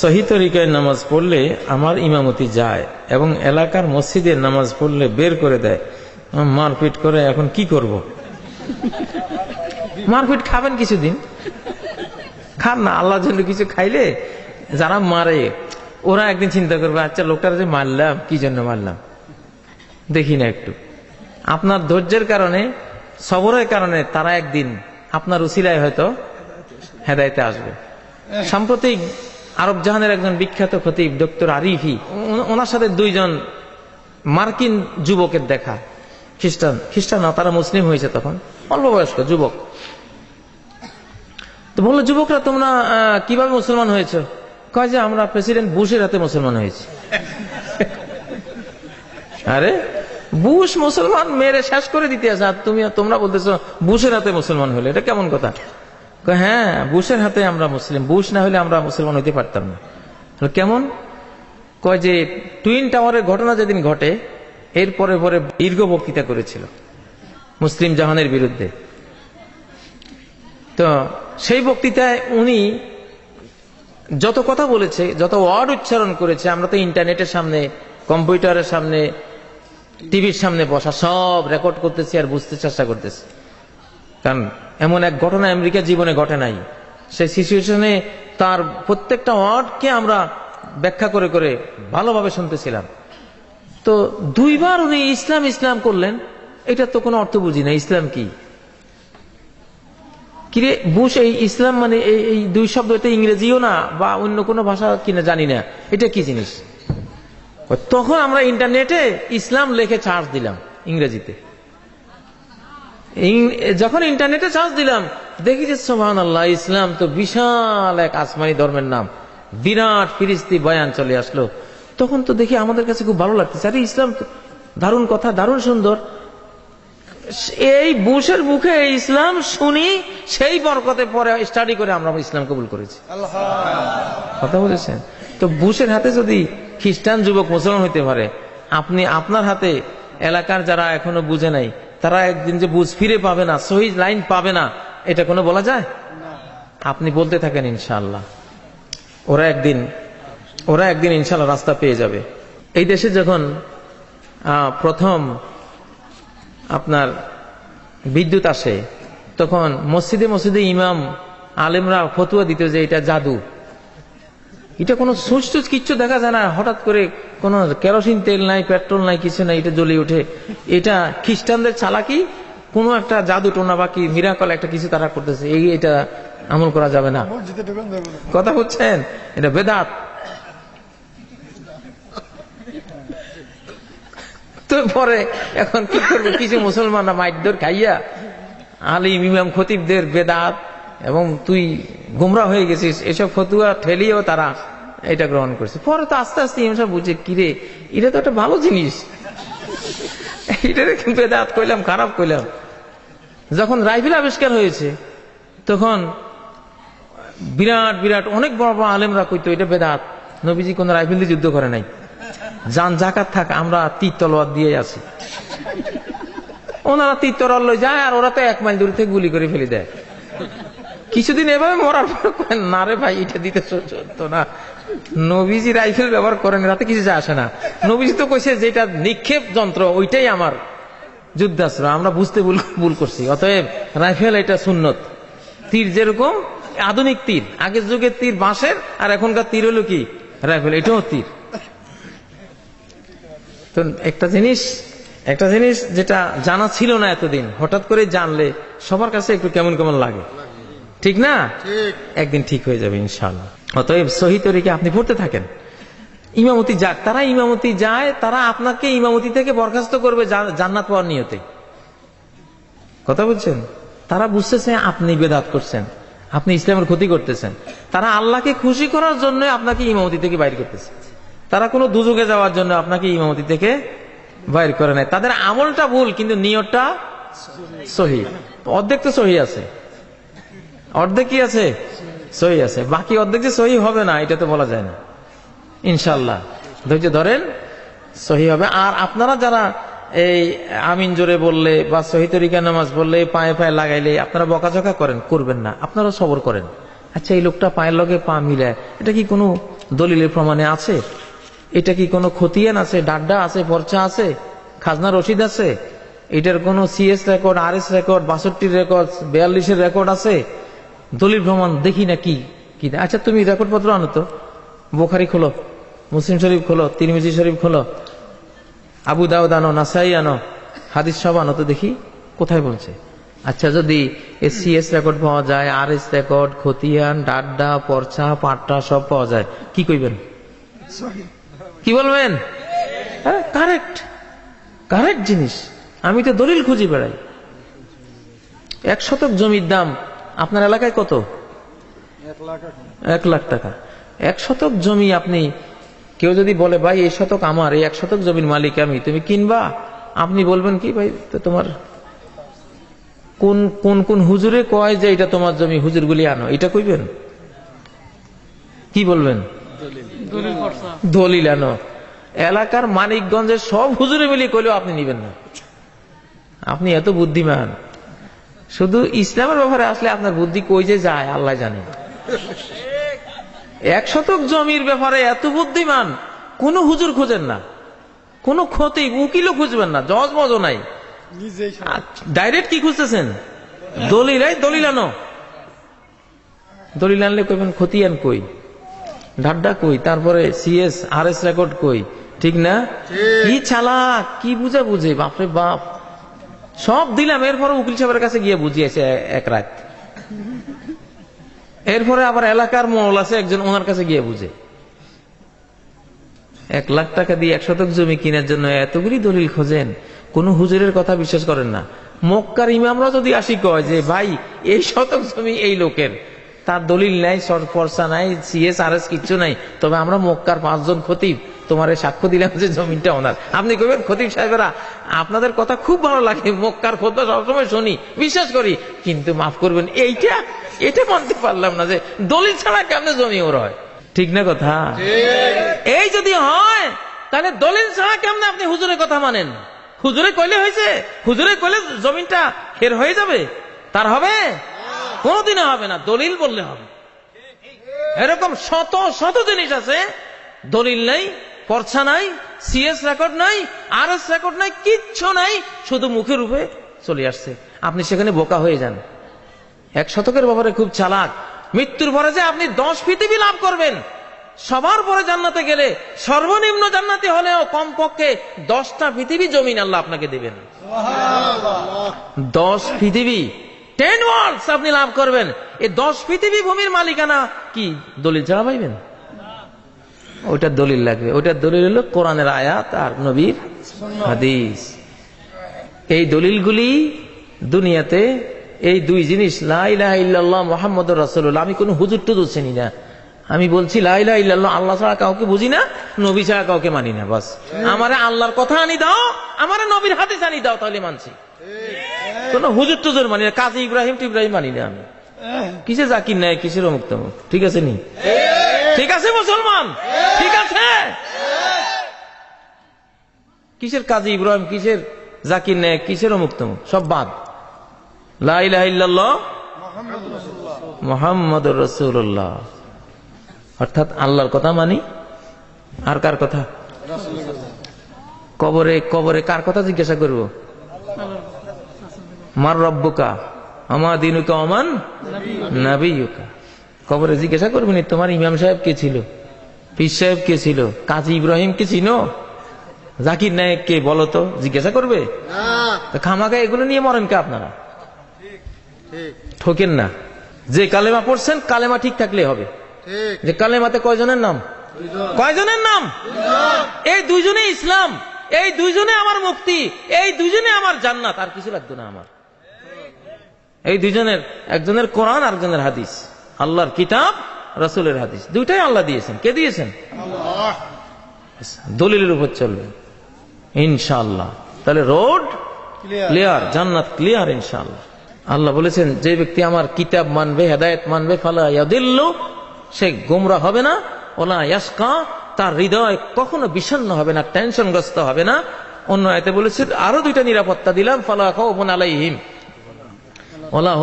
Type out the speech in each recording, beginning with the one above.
সহি তরিকায় নামাজ পড়লে আমার ইমামতি যায় এবং এলাকার মসজিদে নামাজ পড়লে বের করে দেয়। মারপিট করে, এখন কি করব? মারপিট খাবেন কিছুদিন। খান না আল্লাহ জন্য কিছু খাইলে যারা মারে, ওরা একদিন চিন্তা করবে আচ্ছা লোকটার যে মারলাম, কি জন্য মারলাম? দেখি না একটু। আপনার ধৈর্যের কারণে সবরের কারণে তারা একদিন আপনার উসিলায় হয়তো হেদায়তে আসবে। সাম্প্রতিক আরব জাহানের একজন বিখ্যাত খতিব ডক্টর আরিফি ওনার সাথে দুইজন মার্কিন যুবকের দেখা। খ্রিস্টান খ্রিস্টান না তারা মুসলিম হয়েছে তখন। অল্প বয়স্ক যুবক। তো বলল যুবকরা তোমরা কীভাবে মুসলমান হয়েছে? কয় যে আমরা প্রেসিডেন্ট বুশের হাতে মুসলমান হয়েছি। আরে বুশ মুসলমান, মেরে শেষ করে দিতে আছে। আর তুমি তোমরা বলতেছো, বুশের হাতে মুসলমান হলে, এটা কেমন কথা? হ্যাঁ বুশের হাতে আমরা মুসলিম, বুশ না হলে আমরা মুসলমান হইতে পারতাম না। কেমন? কয় যে টুইন টাওয়ারের ঘটনা যেদিন ঘটে, এর পরে পরে দীর্ঘ বক্তৃতা করেছিল মুসলিম জাহানের বিরুদ্ধে। তো সেই বক্তৃতায় উনি যত কথা বলেছে, যত ওয়ার্ড উচ্চারণ করেছে, আমরা তো ইন্টারনেটের সামনে কম্পিউটারের সামনে টিভির সামনে বসা, সব রেকর্ড করতেছি আর বুঝতে চেষ্টা করতেছি। কারণ এমন এক ঘটনা আমেরিকা জীবনে ঘটে নাই। সেই সিচুয়েশনে তার প্রত্যেকটা ওয়ার্ডকে আমরা ব্যাখ্যা করে করে ভালোভাবে শুনতেছিলাম। তো দুইবার উনি ইসলাম ইসলাম করলেন, এটা তো কোনো অর্থ বুঝি না, ইসলাম কি? কিরে বুশ এই ইসলাম মানে এই এই দুই শব্দ, এটা ইংরেজিও না বা অন্য কোনো ভাষা কিনা জানি না। এটা কি জিনিস? তখন আমরা ইন্টারনেটে ইসলাম লেখে চার্জ দিলাম ইংরেজিতে। যখন ইন্টারনেটে চার্জ দিলাম দেখি যে সোহান আল্লাহ ইসলাম তো বিশাল এক আসমানি ধর্মের নাম। বিরাট ফিরিস্তি বয়ান চলে আসলো। তখন তো দেখি আমাদের কাছে খুব ভালো লাগতেছে আরে ইসলাম দারুণ কথা দারুণ সুন্দর। এই বুশের মুখে ইসলাম শুনি সেই বরকতে পরে স্টাডি করে আমরা ইসলাম কবুল করেছি। কথা বলেছেন? তো বুশের হাতে যদি খ্রিস্টান যুবক মুসলমান হইতে পারে। আপনি আপনার হাতে এলাকার যারা এখনও বুঝে নাই, তারা একদিন যে বুঝ ফিরে পাবে না, সহি লাইন পাবে না, এটা কোনো বলা যায়? আপনি বলতে থাকেন ইনশাআল্লাহ। ওরা একদিন ওরা একদিন ইনশাল্লাহ রাস্তা পেয়ে যাবে। এই দেশে যখন প্রথম আপনার বিদ্যুৎ আসে, তখন মসজিদে মসজিদে ইমাম আলেমরা ফতুয়া দিত যে এটা জাদু। এটা কোনো সুচ টুচ কিচ্ছু দেখা যায় না। হঠাৎ করে কোনো কেরোসিন তেল নাই, পেট্রোল নাই, কিছু নাই, এটা জ্বলে ওঠে। এটা খ্রিস্টানদের চালাকি, কোনো একটা জাদু টোনা বা কি মিরাকল একটা কিছু তারা করতেছে। এই এটা আমল করা যাবে না। কথা হচ্ছেন এটা বেদাত। পরে এখন কি করবে? কিছু মুসলমানরা মাইদর খাইয়া আলিম, ইমাম, খতিবদের বেদাত এবং তুই গুমরা হয়ে গেছিস, এসব ফতুয়া ঠেলিয়েও তারা এটা গ্রহণ করছে। পরে তো আস্তে আস্তে ইমাম সাহেব বুঝে, কিরে, এটা তো একটা ভালো জিনিস। এটা বেদাত কইলাম, খারাপ কইলাম। যখন রাইফেল আবিষ্কার হয়েছে, তখন বিরাট বিরাট, অনেক বড় বড় আলেমরা কইতো, এটা বেদাত, নবীজি কোন রাইফেল দিয়ে যুদ্ধ করে নাই। যান জাকাত থাক, আমরা তীর তলোয়ার দিয়ে আছি। ওনারা তীর তলোয়ার লই যায় আর ওরা তো এক মাইল দূর থেকে গুলি করে ফেলে দেয়। কিছুদিন এভাবে মরার পর না রে ভাই, এটা দিতে তো না। নবীজি রাইফেল ব্যবহার করেন তাতে কিছু যায় আসে না। নবীজি তো কইছে, যেটা নিক্ষেপ যন্ত্র, ওইটাই আমার যুদ্ধাস্ত্র। আমরা বুঝতে ভুল ভুল করছি। অতএব রাইফেল এটা সুন্নত। তীর যেরকম, আধুনিক তীর। আগের যুগের তীর বাঁশের, আর এখনকার তীর হলো কি? রাইফেল। এটাও তীর। তো একটা জিনিস একটা জিনিস যেটা জানা ছিল না এতদিন, হঠাৎ করে জানলে সবার কাছে একটু কেমন কেমন লাগে। ঠিক না? একদিন ঠিক হয়ে যাবে ইনশাল্লাহ অতএব সহি তরিকে আপনি পড়তে থাকেন। ইমামতি যাক তারা ইমামতি যায় তারা আপনাকে ইমামতি থেকে বরখাস্ত করবে জান্নাত পাওয়ার নিয়তে। কথা বলছেন? তারা বুঝতেছে আপনি বেদাত করছেন আপনি ইসলামের ক্ষতি করতেছেন। তারা আল্লাহকে খুশি করার জন্য আপনাকে ইমামতি থেকে বাইর করতেছে। তারা কোনো দুযোগে যাওয়ার জন্য আপনাকে ইমামতি থেকে বাইর করে নেয় তাদের আমলটা ভুল কিন্তু নিয়তটা সহি। অর্ধেক তো সহি আছে। অর্ধেক কি আছে? সহি আছে। বাকি অর্ধেক যে সহি হবে না, এটা তো বলা যায় না। ইনশাল্লাহ ধৈর্য ধরেন, সহি হবে। আর আপনারা যারা এই আমিন জোরে বললে বা সহিতরিকা নামাজ বললে, পায়ে পায়ে লাগাইলে, আপনারা বকাঝকা করেন, করবেন না। আপনারা সবর করেন। আচ্ছা এই লোকটা পায়ের লগে পা মিলায়, এটা কি কোনো দলিলের প্রমাণে আছে? এটা কি কোনো খতিয়ান আছে? ডাড্ডা আছে? পর্চা আছে? খাজনা রসিদ আছে? এটার কোনো CS record R S record বাষট্টির record বিয়াল্লিশের রেকর্ড আছে? দলিল প্রমাণ দেখি না কি? কি আচ্ছা তুমি রেকর্ড পত্র আনো তো। বোখারি খোলো মুসলিম শরীফ খোলো তিরমিজি শরীফ খোলো আবু দাউদ আনো নাসাই আনো হাদিস সব আনো তো দেখি কোথায় বলছে। আচ্ছা যদি এসসিএস রেকর্ড পাওয়া যায় আর এস রেকর্ড খতিয়ান ডাড্ডা পর্চা পাট্টা সব পাওয়া যায় কি কইবেন? কি বলবেন? কারেক্ট কারেক্ট জিনিস। আমি তো দলিল খুঁজি বেড়াই। এক শতক জমির দাম আপনার এলাকায় কত? এক লাখ টাকা। এক শতক জমি আপনি কেউ যদি বলে ভাই এই শতক আমার এই এক শতক জমির মালিক আমি তুমি কিনবা? আপনি বলবেন কি ভাই তো তোমার কোন কোন কোন হুজুরে কয় যে এটা তোমার জমি হুজুরগুলি আনো? এটা কইবেন? কি বলবেন? দলিল। আনো। এলাকার মানিকগঞ্জের সব হুজুরে মিলিয়ে কইলেও আপনি নিবেন না। আপনি এত বুদ্ধিমান। শুধু ইসলামের ব্যাপারে আসলে আপনার বুদ্ধি কই যে যায় আল্লাহ জানে। এক শতক জমির ব্যাপারে এত বুদ্ধিমান কোন হুজুর খুঁজেন না। কোন ক্ষতি উকিলও খুঁজবেন না জজ মজও নাই। ডাইরেক্ট কি খুঁজতেছেন? দলিল এই দলিল আনো। দলিল আনলে কইবেন খতিয়ান কই? ঢাড্ডা কই? তারপরে সিএস আর এস রেকর্ড কই? ঠিক না? কি চালাক কি বুঝে বুঝে বাপরে বাপ। সব দিলাম, এরপরে উকিল সাহেবের কাছে গিয়ে বুঝিয়েছে এক রাত। এরপরে আবার এলাকার মহল আছে, একজন ওনার কাছে গিয়ে বুঝে। এক লাখ টাকা দিয়ে এক শতক জমি কেনার জন্য এতগুলি দলিল খোঁজেন, কোন হুজুরের কথা বিশ্বাস করেন না। মক্কার ইমামরা যদি আসি কয় যে, ভাই, এই শতক জমি এই লোকের। তার দলিল নাই পর্সা নাই সিএস আর এস কিচ্ছু নাই। তবে আমরা মক্কার পাঁচজন খতিব তোমার সাক্ষ্য দিলাম যে জমিটা ওনার। আপনি কবেন খতিব সাহেবেরা আপনাদের কথা খুব ভালো লাগে মক্কার খোদ্া সবসময় শুনি বিশ্বাস করি। কিন্তু মাফ করবেন এইটা এটা মানতে পারলাম না যে দলিল ছাড়া কেমনে জমি ওর হয়? ঠিক না কথা? এই যদি হয় তাহলে দলিল ছাড়া কেমনে আপনি হুজুরের কথা মানেন? হুজুরে কইলে হয়েছে হুজুরে কইলে জমিনটা ফের হয়ে যাবে তার হবে? কোনদিনও হবে না দলিল বললে হবে। এরকম শত শত জিনিস আছে দলিল নাই পর্চা নাই সিএস রেকর্ড নাই আর এস রেকর্ড নাই কিচ্ছু নাই শুধু মুখের রূপে চলে আসছে। আপনি সেখানে বোকা হয়ে যান। এক শতকের ব্যাপারে খুব চালাক। মৃত্যুর পরে যে আপনি দশ পৃথিবী লাভ করবেন সবার পরে জান্নাতে গেলে সর্বনিম্ন জান্নাতে হলেও কমপক্ষে দশটা পৃথিবী জমিন আল্লাহ আপনাকে দেবেন। দশ পৃথিবী টেন ওয়ার্ল্ডস আপনি লাভ করবেন। এই দশ পৃথিবী ভূমির মালিকানা কি? দলিল ছাড়া পাইবেন? ওইটা দলিল লাগবে। ওইটার দলিল হলো কোরআনের আয়াত আর নবীর হাদিস। এই দলিলগুলি দুনিয়াতে এই দুই জিনিস লাইলাহ ইল্লাল্লাহ মোহাম্মদ রাসুল্লাহ আমি কোনো হুজুর টুজুর চিনি না। আমি বলছি লাইলাহ ইল্লাল্লাহ, আল্লাহ ছাড়া কাউকে বুঝি না, নবী ছাড়া কাউকে মানি না, বাস। আমারে আল্লাহর কথা আনি দাও, আমারে নবীর হাদিস আনি দাও, তাহলে মানছি। কোন হুজুর টুজুর মানি না, কাজী ইব্রাহিম টিব্রাহিম মানি না আমি। কিসে জাকির নাই, কিসের অমুক তমুক? ঠিক আছে নি? ঠিক আছে মুসলমান? ঠিক আছে? কিসের কাজী ইব্রাহিম, কিসের জাকির নায়ক কিসের অমুক তমুক? সব বাদ। লাইল্লাহ মোহাম্মদ রসুল্লাহ অর্থাৎ আল্লাহর কথা মানি? আর কার কথা? কবরে কবরে কার কথা জিজ্ঞাসা করব? মার রব্বুকা আমা দিনুকা অমান নাবিউকা কবরে জিজ্ঞাসা করবেন তোমার ইমাম সাহেব কে ছিল? পীর সাহেব কে ছিল? কাজী ইব্রাহিম কে চিনো জাকির নায়ক কে বলো তো জিজ্ঞাসা করবে? খামাখা এগুলো নিয়ে মরেন কে আপনারা? ঠকেন না। যে কালেমা পড়ছেন কালেমা ঠিক থাকলে হবে। যে কালেমাতে কয়জনের নাম? কয়জনের নাম? এই দুইজনে ইসলাম এই দুইজনে আমার মুক্তি এই দুইজনে আমার জান্নাত আর কিছু লাগতো না আমার। এই দুইজনের একজনের কোরআন আর একজনের হাদিস। আল্লাহর কিতাব রসুলের হাদিস। দুইটাই আল্লাহ দিয়েছেন। কে দিয়েছেন? দলিলের উপর চলবে। ইনশাআল্লাহ। তাহলে রোড ক্লিয়ার জান্নাত ক্লিয়ার ইনশাআল্লাহ। আল্লাহ বলেছেন যে ব্যক্তি আমার কিতাব মানবে হেদায়ত মানবে ফালা ইয়াদিল্ল সে গোমরা হবে না। ওলা ইয়াসকা তার হৃদয় কখনো বিষণ্ণ হবে না টেনশনগ্রস্ত হবে না। অন্য আয়তে বলেছে আরও দুইটা নিরাপত্তা দিলাম ফালা খাউফুন আলাইহিম। ওলা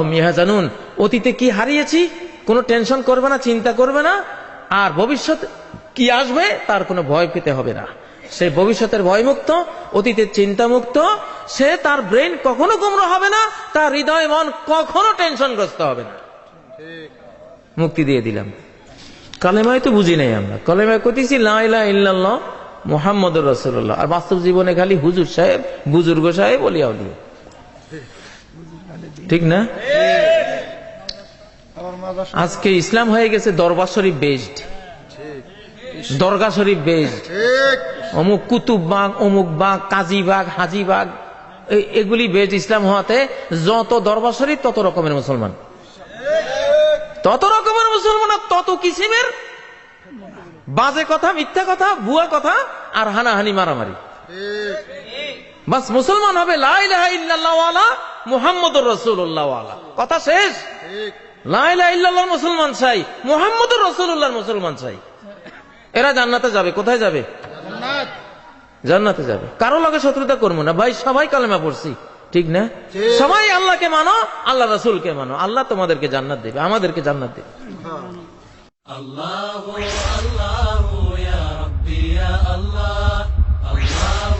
অতীতে কি হারিয়েছি? কোনো টেনশন করবে না, চিন্তা করবে না। আর ভবিষ্যৎ কি আসবে? তার কোনো ভয় পেতে হবে না। সে ভবিষ্যতের ভয়মুক্ত, অতীতের চিন্তামুক্ত। সে তার ব্রেন কখনো গুমরা হবে না, তার হৃদয়, মন কখনো টেনশনগ্রস্ত হবে না। মুক্তি দিয়ে দিলাম। কালেমায় তো বুঝি নাই আমরা। কালেমায় কইতেছি লাইলা ইল্লাল্লাহ মোহাম্মদ রসুল্লাহ আর বাস্তব জীবনে খালি হুজুর সাহেব, বুজুর্গ সাহেব বলিয়া উলিয়া ঠিক না? আজকে ইসলাম হয়ে গেছে দরবার শরীফ বেসড দরগা শরীফ বেসড অমুক কুতুব বাগ, অমুক বাগ, কাজী বাগ, হাজি এ- এগুলি বেজ ইসলাম হওয়াতে যত দরবার শরীফ তত রকমের মুসলমান। তত রকমের মুসলমান, তত কিসিমের বাজে কথা, মিথ্যা কথা, ভুয়া কথা আর হানাহানি মারামারি। বাস মুসলমান হবে লাইলাহা মুহাম্মদ রসুল্লাহ কথা শেষ? লাইলাহ মুসলমান চাই। মুহাম্মদ রসুল্লাহ মুসলমান চাই। এরা জান্নাতে যাবে কোথায় যাবে? জান্নাতে। যাবে। কারও লগে শত্রুতা করব না। ভাই সবাই কালেমা পড়ছি। ঠিক না? সবাই আল্লাহকে মানো আল্লাহ রসুলকে মানো। আল্লাহ তোমাদেরকে জান্নাত দেবে আমাদেরকে জান্নাত দেবে। لا